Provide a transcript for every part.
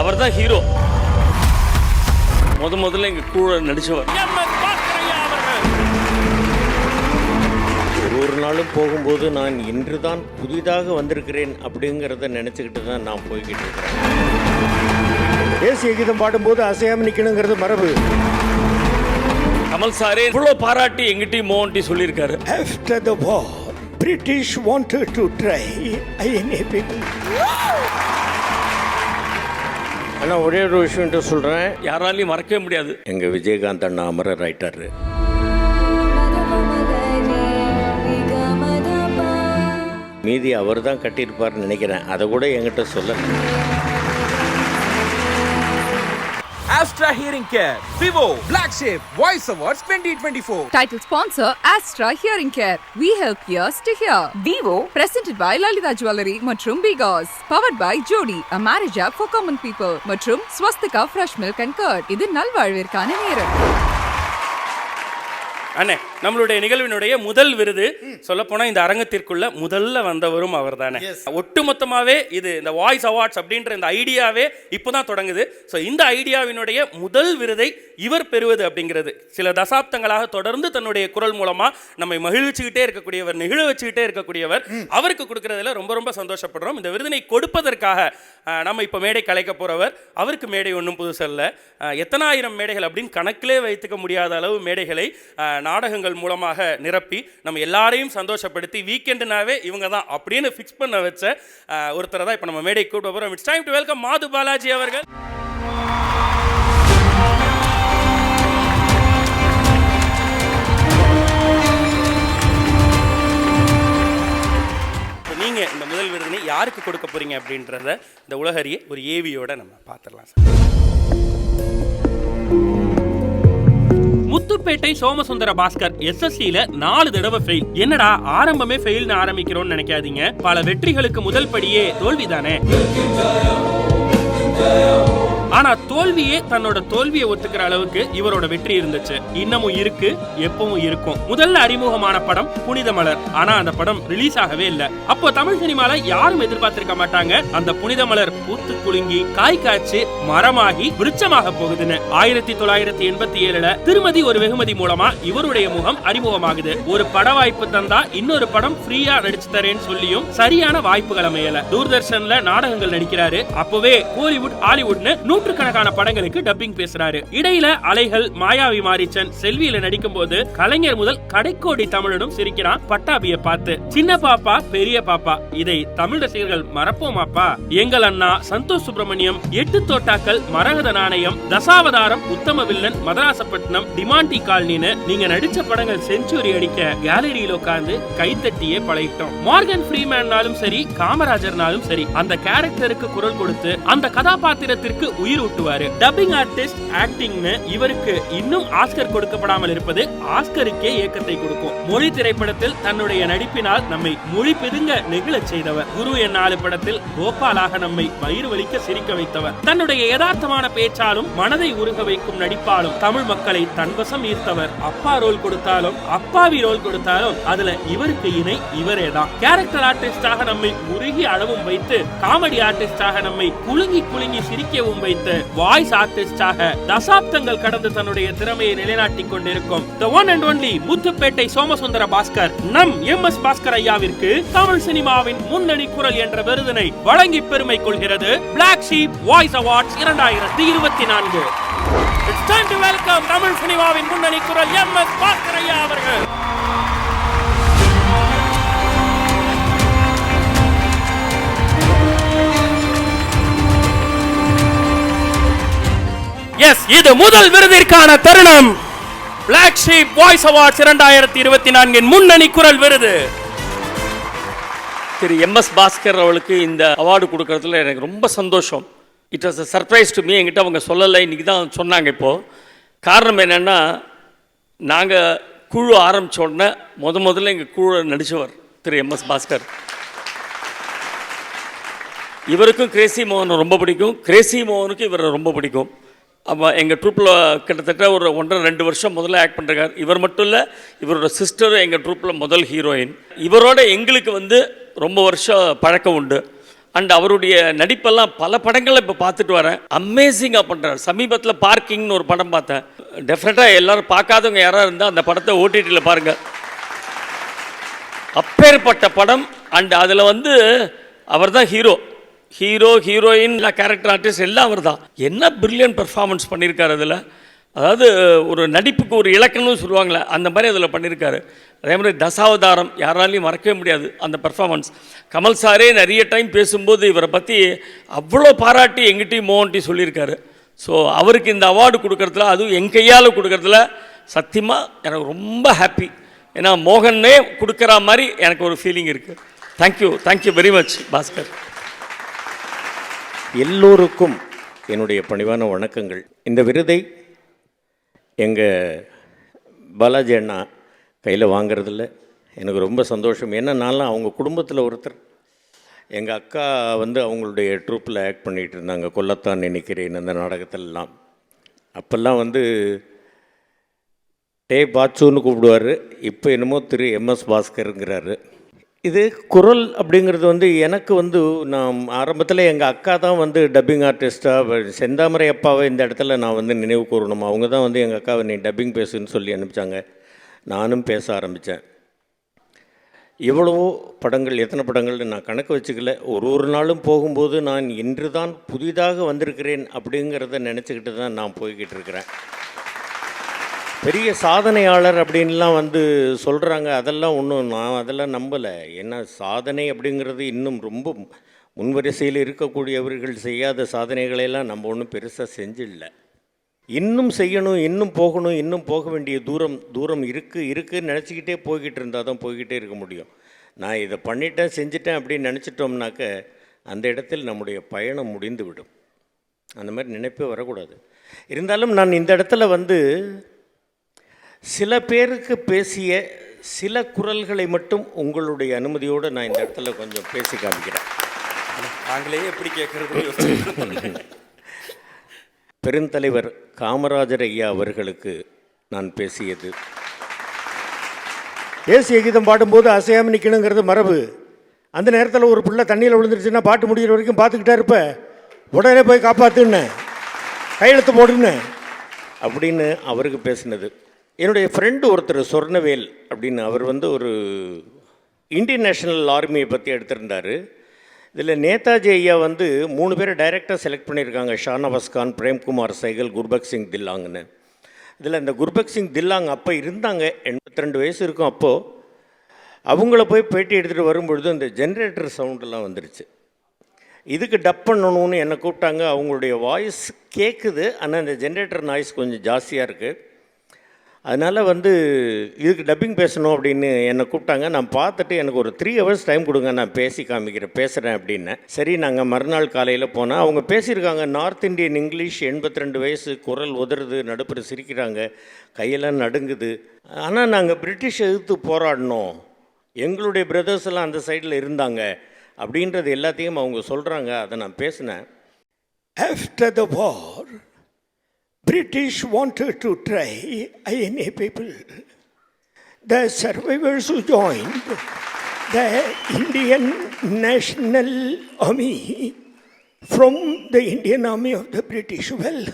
அவர் தான் ஹீரோ முத முதல்ல எங்கள் கூட நடிச்சவர். ஒரு ஒரு நாளும் போகும்போது நான் இன்றுதான் புதிதாக வந்திருக்கிறேன் அப்படிங்கிறத நினச்சிக்கிட்டு தான் நான் போய்கிட்டு இருக்கிறேன். தேசிய கீதம் பாடும்போது அசையாம நிற்கணுங்கிறது மரபு. கமல் சாரே இவ்வளோ பாராட்டி எங்கிட்டையும் மோகன்ட்டி சொல்லியிருக்காரு. After the war, British wanted to try. INA ஆனால் ஒரே ஒரு விஷயம்ட்டு சொல்கிறேன் யாராலையும் மறக்கவே முடியாது. எங்கள் விஜயகாந்த் அண்ணா அமர ரைட்டர் மீதி அவர் தான் கட்டியிருப்பார்னு நினைக்கிறேன். அதை கூட என்கிட்ட சொல்ல Astra Hearing Care, Vivo, Black Sheep, Voice Awards 2024. Title sponsor Astra Hearing Care. We help ears to hear. Vivo presented by Lalita Jewelry மற்றும் Bigos. Powered by Jody, a marriage app for common people. மற்றும் Swastika Fresh Milk and Curd. இது நல்வாழ்விற்கான நேரம். அண்ணே நம்மளுடைய நிகழ்வினுடைய முதல் விருது சொல்லப்போனா இந்த அரங்கத்திற்குள்ள முதல்ல வந்தவரும் அவர் தானே ஒட்டுமொத்தமாவே இது இந்த வாய்ஸ் அவார்ட்ஸ் அப்படின்ற இந்த ஐடியாவே இப்போதான் தொடங்குது. ஸோ இந்த ஐடியாவினுடைய முதல் விருதை இவர் பெறுவது அப்படிங்கிறது. சில தசாப்தங்களாக தொடர்ந்து தன்னுடைய குரல் மூலமா நம்மை மகிழ்ச்சிக்கிட்டே இருக்கக்கூடியவர் நிகழ வச்சுக்கிட்டே இருக்கக்கூடியவர் அவருக்கு கொடுக்கறதுல ரொம்ப ரொம்ப சந்தோஷப்படுறோம். இந்த விருதினை கொடுப்பதற்காக நம்ம இப்போ மேடை கலைக்க போறவர் அவருக்கு மேடை ஒன்றும் புதுசல்ல. எத்தனாயிரம் மேடைகள் அப்படின்னு கணக்கிலே வைத்துக்க முடியாத அளவு மேடைகளை அஹ், நாடகங்கள் மூலமாக நிரப்பி நம்ம எல்லாரையும் சந்தோஷப்படுத்தி வீக்கெண்டுனாவே இவங்க தான் அப்படின்னு ஃபிக்ஸ் பண்ண வச்ச ஒருத்தரை தான் இப்போ நம்ம மேடை கூப்பிட்டு போகிறோம் இட்ஸ் டைம் டு வெல்கம் மாது பாலாஜி அவர்கள். நீங்கள் நீங்க இந்த முதல் விருதினை யாருக்கு கொடுக்க போறீங்க அப்படின்றத இந்த உலகறிய ஒரு ஏவியோட நம்ம பார்த்துடலாம் சார். பேட்டை சோமசுந்தர பாஸ்கர் எஸ்எஸ்சியில நாலு தடவை ஃபெயில் என்னடா ஆரம்பமே ஃபெயில்னு ஆரம்பிக்கிறோம்னு நினைக்காதீங்க. பல வெற்றிகளுக்கு முதல் படியே தோல்விதானே? ஆனா தோல்வியே தன்னோட தோல்வியை ஒத்துக்கிற அளவுக்கு இவரோட வெற்றி இருந்துச்சு. இன்னமும் இருக்கு எப்பவும் இருக்கும். முதல்ல அறிமுகமான படம் புனித மலர். ஆனா அந்த படம் ரிலீஸ் ஆகவே இல்ல. அப்போ தமிழ் சினிமால யாரும் எதிர்பார்த்திருக்க மாட்டாங்க. அந்த புனித மலர் பூத்து குலுங்கி காய் காய்ச்சி மரமாகி விருட்சமாக போகுதுன்னு. ஆயிரத்தி தொள்ளாயிரத்தி எண்பத்தி ஏழுல திருமதி ஒரு வெகுமதி மூலமா இவருடைய முகம் அறிமுகமாகுது. ஒரு பட வாய்ப்பு தந்தா இன்னொரு படம் ஃப்ரீயா நடிச்சு தரேன்னு சொல்லியும் சரியான வாய்ப்புகள் அமையல. தூர்தர்ஷன்ல நாடகங்கள் நடிக்கிறாரு. அப்பவே கோலிவுட் ஹாலிவுட்னு நூற்றுக்கணக்கான படங்களுக்கு டப்பிங் பேசுறாரு. இடையில அலைகள் மாயாவி மாரிச்சன் செல்வியில நடிக்கும் போது கலைஞர் முதல் கடைக்கோடி தமிழனும் சிரிக்கிறான் பட்டாபிய பார்த்து. சின்ன பாப்பா பெரிய பாப்பா இதை தமிழ் ரசிகர்கள் மறப்போமாப்பா? எங்கள் அண்ணா சந்தோஷ் சுப்பிரமணியம் எட்டு தோட்டாக்கள் மரகத நாணயம் தசாவதாரம் உத்தம வில்லன் மதராசப்பட்டினம் டிமாண்டி காலனின்னு நீங்க நடிச்ச படங்கள் செஞ்சுரி அடிக்க கேலரியில உட்கார்ந்து கைத்தட்டியே பழகிட்டோம். மார்கன் ஃப்ரீமேன்னாலும் சரி காமராஜர்னாலும் சரி அந்த கேரக்டருக்கு குரல் கொடுத்து அந்த கதாபாத்திரத்திற்கு உயிர் ஊட்டுவாரு டப்பிங் ஆர்டிஸ்ட் ஆக்டிங்னு இவருக்கு இன்னும் ஆஸ்கர் கொடுக்கப்படாமல் இருப்பது ஆஸ்கருக்கே ஏக்கத்தை கொடுக்கும். மொழி திரைப்படத்தில் தன்னுடைய நடிப்பினால் நம்மை மொழி பிதுங்க நெகிழச் செய்தவர். குரு என்னாலு படத்தில் கோபாலாக நம்மை வயிறு வலிக்க சிரிக்க வைத்தவர். தன்னுடைய யதார்த்தமான பேச்சாலும் மனதை உருக வைக்கும் நடிப்பாலும் தமிழ் மக்களை தன்வசம் ஈர்த்தவர். அப்பா ரோல் கொடுத்தாலும் அப்பாவி ரோல் கொடுத்தாலும் அதுல இவருக்கு இணை இவரே தான் கேரக்டர் ஆர்டிஸ்டாக நம்மை உருகி அளவும் வைத்து காமெடி ஆர்டிஸ்டாக நம்மை குலுங்கி குலுங்கி சிரிக்கவும் வைத்து வாய்ஸ் ஆர்டிஸ்டாக தசாப்தங்கள் கடந்து தன்னுடைய திறமையை நிலைநாட்டிக் கொண்டிருக்கும். The one and only Muthupettai Somasundara Bhaskar நம் எம் எஸ் பாஸ்கர் ஐயாவிற்கு தமிழ் சினிமாவின் முன்னணி குரல் என்ற விருதினை வழங்கி பெருமை கொள்கிறது. பிளாக் ஷீப் வாய்ஸ் அவார்ட்ஸ் இரண்டாயிரத்தி இருபத்தி நான்கு. It's time to welcome Tamil சினிமாவின் முன்னணி குரல் எம் எஸ் பாஸ்கர் ஐயா அவர்கள். எஸ் இது முதல் விருதிற்கான தருணம். பிளாக் ஷீப் வாய்ஸ் அவார்ட்ஸ் இரண்டாயிரத்தி இருபத்தி நான்கின் முன்னணி குரல் விருது. திரு எம்எஸ் பாஸ்கர் அவளுக்கு இந்த அவார்டு கொடுக்கறதுல எனக்கு ரொம்ப சந்தோஷம். It was a surprise to me என்கிட்ட அவங்க சொல்லலை. இன்னைக்கு தான் சொன்னாங்க இப்போது காரணம் என்னென்னா நாங்கள் குழு ஆரம்பித்த உடனே முத முதல்ல எங்கள் குழு நடித்தவர் திரு எம்எஸ் பாஸ்கர் இவருக்கும் கிரேசி மோகனை ரொம்ப பிடிக்கும். கிரேசி மோகனுக்கும் இவரை ரொம்ப பிடிக்கும். அப்போ எங்கள் ட்ரூப்பில் கிட்டத்தட்ட ஒரு ஒன்றரை ரெண்டு வருஷம் முதல்ல ஆக்ட் பண்ணுறாரு இவர் மட்டும் இல்லை இவரோட சிஸ்டர் எங்கள் ட்ரூப்பில் முதல் ஹீரோயின் இவரோட எங்களுக்கு வந்து ரொம்ப வருஷம் பழக்கம் உண்டு. அண்ட் அவருடைய நடிப்பெல்லாம் பல படங்களை இப்போ பார்த்துட்டு வரேன். அமேசிங்காக பண்ணுறாரு சமீபத்தில் பார்க்கிங்னு ஒரு படம் பார்த்தேன். டெஃபினட்டாக எல்லோரும் பார்க்காதவங்க யாராவது இருந்தால் அந்த படத்தை ஓடிடியில் பாருங்கள் அப்பேற்பட்ட படம். அண்ட் அதில் வந்து அவர் தான் ஹீரோ ஹீரோ ஹீரோயின் இல்லை கேரக்டர் ஆர்டிஸ்ட் எல்லாம் அவர் தான் என்ன பிரில்லியன்ட் பெர்ஃபார்மன்ஸ் பண்ணியிருக்காரு அதில்? அதாவது ஒரு நடிப்புக்கு ஒரு இலக்கணம்னு சொல்லுவாங்களே அந்த மாதிரி அதில் பண்ணியிருக்காரு அதே மாதிரி தசாவதாரம் யாராலையும் மறக்கவே முடியாது அந்த பெர்ஃபார்மன்ஸ் கமல் சாரே நிறைய டைம் பேசும்போது இவரை பற்றி அவ்வளோ பாராட்டி எங்கிட்டையும் மோகன்ட்டி சொல்லியிருக்காரு. ஸோ அவருக்கு இந்த அவார்டு கொடுக்கறதுல அதுவும் என் கையால் கொடுக்கறதுல சத்தியமாக எனக்கு ரொம்ப ஹாப்பி ஏன்னா மோகனே கொடுக்குற மாதிரி எனக்கு ஒரு ஃபீலிங் இருக்குது thank you thank you very much Bhaskar. எல்லோருக்கும் என்னுடைய பணிவான வணக்கங்கள். இந்த விருதை எங்கள் பாலாஜி அண்ணா கையில் வாங்குறதில்ல. எனக்கு ரொம்ப சந்தோஷம். ஏன்னா நான்லாம் அவங்க குடும்பத்தில் ஒருத்தர். எங்கள் அக்கா வந்து அவங்களுடைய ட்ரூப்பில் ஆக்ட் பண்ணிகிட்டு இருந்தாங்க. கொல்லத்தான் நினைக்கிறேன் அந்த நாடகத்திலலாம். அப்போல்லாம் வந்து டே பாச்சுன்னு கூப்பிடுவார். இப்போ என்னமோ திரு எம்எஸ் பாஸ்கருங்கிறாரு. இது குரல் அப்படிங்கிறது வந்து எனக்கு வந்து நான் ஆரம்பத்தில் எங்கள் அக்கா தான் வந்து டப்பிங் ஆர்டிஸ்ட்டாக செந்தாமரை அப்பாவை இந்த இடத்துல நான் வந்து நினைவு கூறணும். அவங்க தான் வந்து எங்கள் அக்காவை நீ டப்பிங் பேசுன்னு சொல்லி அனுப்பிச்சாங்க. நானும் பேச ஆரம்பித்தேன் எவ்வளவோ படங்கள் எத்தனை படங்கள்னு நான் கணக்கு வச்சுக்கல. ஒரு ஒரு நாளும் போகும்போது நான் இன்று தான் புதிதாக வந்திருக்கிறேன் அப்படிங்கிறத நினச்சிக்கிட்டு தான் நான் போய்கிட்டு இருக்கிறேன். பெரிய சாதனையாளர் அப்படின்லாம் வந்து சொல்கிறாங்க அதெல்லாம் ஒன்றும் நான் அதெல்லாம் நம்பலை. ஏன்னா சாதனை அப்படிங்கிறது இன்னும் ரொம்ப முன்வரிசையில் இருக்கக்கூடியவர்கள் செய்யாத சாதனைகளையெல்லாம் நம்ம ஒன்றும் பெருசாக செஞ்சிடல. இன்னும் செய்யணும் இன்னும் போகணும் இன்னும் போக வேண்டிய தூரம் தூரம் இருக்குது இருக்குன்னு நினச்சிக்கிட்டே போய்கிட்டு இருந்தால் தான் போய்கிட்டே இருக்க முடியும். நான் இதை பண்ணிட்டேன் செஞ்சிட்டேன் அப்படின்னு நினச்சிட்டோம்னாக்க அந்த இடத்தில் நம்முடைய பயணம் முடிந்து விடும் அந்த மாதிரி நினைப்பே வரக்கூடாது. இருந்தாலும் நான் இந்த இடத்துல வந்து சில பேருக்கு பேசிய சில குரல்களை மட்டும் உங்களுடைய அனுமதியோடு நான் இந்த இடத்துல கொஞ்சம் பேசி காமிக்கிறேன். நாங்களே எப்படி கேட்கறது பெருந்தலைவர் காமராஜர் ஐயா அவர்களுக்கு நான் பேசியது. தேசிய கீதம் பாடும்போது அசையாமல் நிற்கணுங்கிறது மரபு. அந்த நேரத்தில் ஒரு பிள்ளை தண்ணியில் விழுந்துருச்சுன்னா பாட்டு முடிகிற வரைக்கும் பார்த்துக்கிட்டே இருப்ப. உடனே போய் காப்பாற்றுன்னு கையெழுத்து போடுன்னு. அப்படின்னு அவருக்கு பேசினது. என்னுடைய ஃப்ரெண்டு ஒருத்தர் சொர்ணவேல் அப்படின்னு அவர் வந்து ஒரு இந்தியன் நேஷனல் ஆர்மியை பற்றி எடுத்திருந்தார். இதில் நேதாஜி ஐயா வந்து மூணு பேரை டைரெக்டாக செலக்ட் பண்ணியிருக்காங்க. ஷானவாஸ் கான் பிரேம்குமார் சைகல் குர்பக் சிங் தில்லாங்னு. இதில் இந்த குர்பக் சிங் தில்லாங் அப்போ இருந்தாங்க. எண்பத்தி ரெண்டு வயசு இருக்கும் அப்போது அவங்கள போய் பேட்டி எடுத்துகிட்டு வரும்பொழுது இந்த ஜென்ரேட்டர் சவுண்டெல்லாம் வந்துருச்சு. இதுக்கு டப் பண்ணணும்னு என்னை கூப்பிட்டாங்க. அவங்களுடைய வாய்ஸ் கேட்குது ஆனால் இந்த ஜென்ரேட்டர் நாய்ஸ் கொஞ்சம் ஜாஸ்தியாக இருக்குது அதனால் வந்து இதுக்கு டப்பிங் பேசணும் அப்படின்னு என்னை கூப்பிட்டாங்க. நான் பார்த்துட்டு எனக்கு ஒரு த்ரீ ஹவர்ஸ் டைம் கொடுங்க. நான் பேசி காமிக்கிறேன் பேசுகிறேன் அப்படின்னு. சரி நாங்கள் மறுநாள் காலையில் போனால் அவங்க பேசியிருக்காங்க. நார்த் இந்தியன் இங்கிலீஷ் எண்பத்தி ரெண்டு வயசு குரல் உதறுது நடுப்புற சிரிக்கிறாங்க கையெல்லாம் நடுங்குது. ஆனால் நாங்கள் பிரிட்டிஷ் எதிர்த்து போராடினோம் எங்களுடைய பிரதர்ஸ் எல்லாம் அந்த சைடில் இருந்தாங்க. அப்படின்றது எல்லாத்தையும் அவங்க சொல்கிறாங்க அதை நான் பேசினேன். After the war British wanted to try INA people. The survivors who joined the Indian National Army from the Indian Army of the British. Well,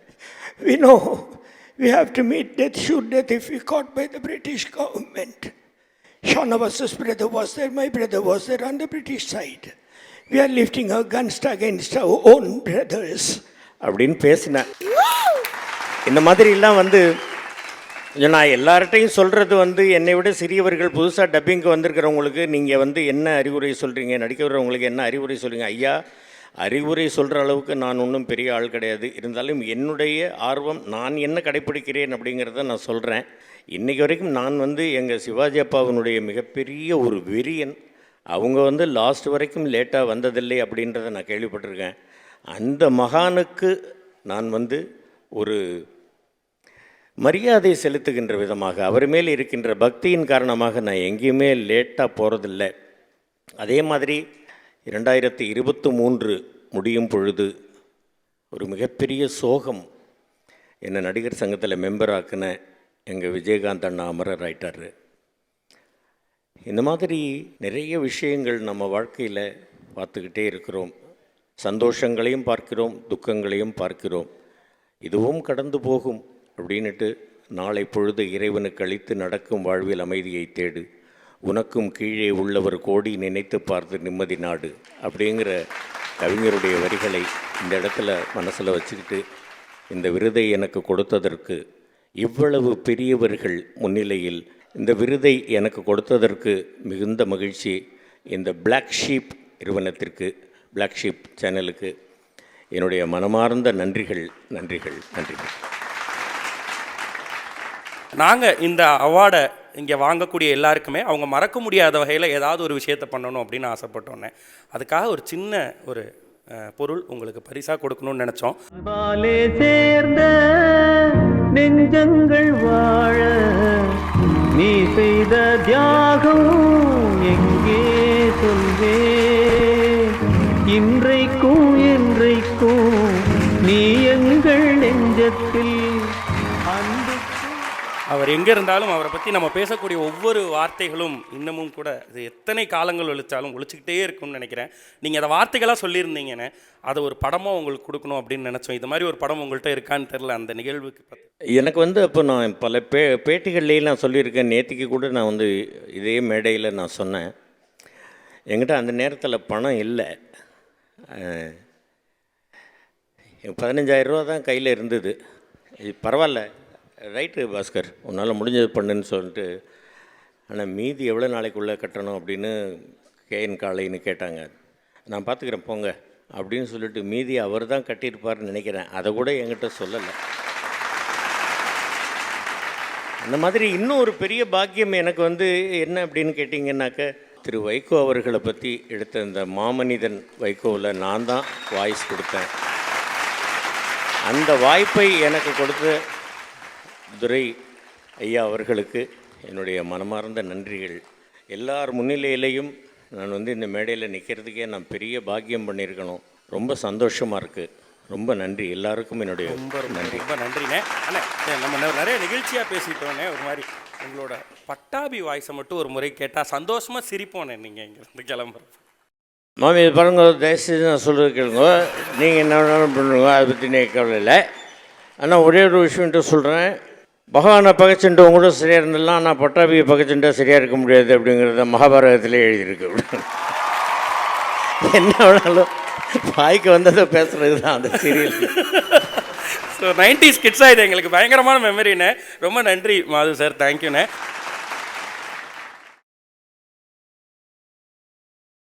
we know we have to meet death, shoot death if we caught by the British government. Shanavas's brother was there, my brother was there on the British side. We are lifting our guns against our own brothers. அப்படின்னு பேசினேன். இந்த மாதிரிலாம் வந்து நான் எல்லார்ட்டையும் சொல்கிறது வந்து என்னை விட சிறியவர்கள் புதுசாக டப்பிங்க்கு வந்திருக்கிறவங்களுக்கு நீங்கள் வந்து என்ன அறிவுரை சொல்கிறீங்க நடிக்க வர்றவங்களுக்கு என்ன அறிவுரை சொல்கிறீங்க ஐயா அறிவுரை சொல்கிற அளவுக்கு நான் ஒன்றும் பெரிய ஆள் கிடையாது. இருந்தாலும் என்னுடைய ஆர்வம் நான் என்ன கடைப்பிடிக்கிறேன் அப்படிங்கிறத நான் சொல்கிறேன் இன்றைக்கி வரைக்கும் நான் வந்து எங்கள் சிவாஜி அப்பாவினுடைய மிகப்பெரிய ஒரு வெறியன். அவங்க வந்து லாஸ்ட் வரைக்கும் லேட்டாக வந்ததில்லை அப்படின்றத நான் கேள்விப்பட்டிருக்கேன். அந்த மகானுக்கு நான் வந்து ஒரு மரியாதை செலுத்துகின்ற விதமாக அவர் மேல் இருக்கின்ற பக்தியின் காரணமாக நான் எங்கேயுமே லேட்டாக போகிறதில்ல அதே மாதிரி இரண்டாயிரத்தி இருபத்து மூன்று முடியும் பொழுது ஒரு மிகப்பெரிய சோகம் என்னை நடிகர் சங்கத்தில் மெம்பர் ஆக்கின எங்கள் விஜயகாந்த் அண்ணா அமரர் ஆயிட்டார். இந்த மாதிரி நிறைய விஷயங்கள் நம்ம வாழ்க்கையில் பார்த்துக்கிட்டே இருக்கிறோம். சந்தோஷங்களையும் பார்க்கிறோம் துக்கங்களையும் பார்க்கிறோம். இதுவும் கடந்து போகும் அப்படின்னுட்டு நாளை பொழுது இறைவனுக்கு அளித்து நடக்கும் வாழ்வில் அமைதியை தேடு. உனக்கும் கீழே உள்ளவர் கோடி நினைத்து பார்த்து நிம்மதி நாடு அப்படிங்கிற கவிஞருடைய வரிகளை இந்த இடத்துல மனசில் வச்சுக்கிட்டு இந்த விருதை எனக்கு கொடுத்ததற்கு இவ்வளவு பெரியவர்கள் முன்னிலையில் இந்த விருதை எனக்கு கொடுத்ததற்கு மிகுந்த மகிழ்ச்சி. இந்த பிளாக் ஷீப் நிறுவனத்திற்கு பிளாக் ஷீப் சேனலுக்கு என்னுடைய மனமார்ந்த நன்றிகள் நன்றிகள் நன்றிகள். நாங்கள் இந்த அவார்டை இங்கே வாங்கக்கூடிய எல்லாருக்குமே அவங்க மறக்க முடியாத வகையில் ஏதாவது ஒரு விஷயத்தை பண்ணணும் அப்படின்னு ஆசைப்பட்டோன்னே அதுக்காக ஒரு சின்ன ஒரு பொருள் உங்களுக்கு பரிசாக கொடுக்கணும்னு நினச்சோம். பாலே சேர்ந்த நெஞ்சங்கள் வாழ நீ செய்த தியாகம் எங்கே? இன்றைக்கும் என்றைக்கும் நீ எங்கள் நெஞ்சத்தில் அன்பு அவர் எங்கே இருந்தாலும் அவரை பற்றி நம்ம பேசக்கூடிய ஒவ்வொரு வார்த்தைகளும் இன்னமும் கூட இது எத்தனை காலங்கள் ஒழிச்சாலும் ஒழிச்சுக்கிட்டே இருக்கும்னு நினைக்கிறேன். நீங்கள் அதை வார்த்தைகளாக சொல்லியிருந்தீங்கன்னு அதை ஒரு படமாக உங்களுக்கு கொடுக்கணும் அப்படின்னு நினச்சோம். இது மாதிரி ஒரு படம் உங்கள்கிட்ட இருக்கான்னு தெரில அந்த நிகழ்வுக்கு. எனக்கு வந்து அப்போ நான் பல பே பேட்டிகள்லேயும் நான் சொல்லியிருக்கேன். நேற்றுக்கு கூட நான் வந்து இதே மேடையில் நான் சொன்னேன். என்கிட்ட அந்த நேரத்தில் பணம் இல்லை. அஹ், பதினஞ்சாயிரம் ரூபா தான் கையில் இருந்தது. பரவாயில்ல. ரைட்டு பாஸ்கர். உன்னால் முடிஞ்சது பண்ணுன்னு சொல்லிட்டு ஆனால் மீதி எவ்வளோ நாளைக்குள்ளே கட்டணும் அப்படின்னு கேஎன் காலைன்னு கேட்டாங்க. நான் பார்த்துக்கிறேன் போங்க. அப்படின்னு சொல்லிட்டு மீதி அவர் தான் கட்டியிருப்பார்னு நினைக்கிறேன். அதை கூட என்கிட்ட சொல்லலை. அந்த மாதிரி இன்னும் ஒரு பெரிய பாக்கியம் எனக்கு வந்து என்ன அப்படின்னு கேட்டிங்கன்னாக்க திரு வைகோ அவர்களை பற்றி எடுத்த இந்த மாமனிதன் வைகோவில் நான் தான் வாய்ஸ் கொடுத்தேன். அந்த வாய்ப்பை எனக்கு கொடுத்த துரை ஐயா அவர்களுக்கு என்னுடைய மனமார்ந்த நன்றிகள். எல்லார் முன்னிலையிலையும் நான் வந்து இந்த மேடையில் நிற்கிறதுக்கே நான் பெரிய பாக்கியம் பண்ணியிருக்கணும். ரொம்ப சந்தோஷமாக இருக்குது ரொம்ப நன்றி. எல்லாருக்கும் என்னுடைய ரொம்ப நன்றி. ரொம்ப நன்றிண்ணே அண்ணே நம்ம நிறைய நிகழ்ச்சியாக பேசிட்டோன்னே ஒரு மாதிரி உங்களோட பட்டாபி வாய்ஸை மட்டும் ஒரு முறை கேட்டால் சந்தோஷமாக சிரிப்போனே நீங்கள் இங்கேருந்து கிளம்புறப்ப. மாமி இது பாருங்க தயவுசெய்து நான் சொல்கிறது கேளுங்க. நீங்கள் என்ன வேணாலும் பண்ணுங்க அதை பற்றி நீங்கள் கவலை இல்லை. ஆனால் ஒரே ஒரு விஷயம்ட்டு சொல்கிறேன் பகவானை பகைச்சுட்டு கூட சரியாக இருந்துடலாம் ஆனால் பட்டாபியை பகைச்சுட்டா சரியாக இருக்க முடியாது அப்படிங்கிறத மகாபாரதத்திலே எழுதியிருக்கு. என்ன வேணாலும் வாய்க்கு வந்ததை பேசுகிறது தான் அந்த சீரியல் ஸோ நைன்டி ஸ்கிட்ஸாக இது எங்களுக்கு பயங்கரமான மெமரின்னு ரொம்ப நன்றி மாது சார் தேங்க்யூண்ணே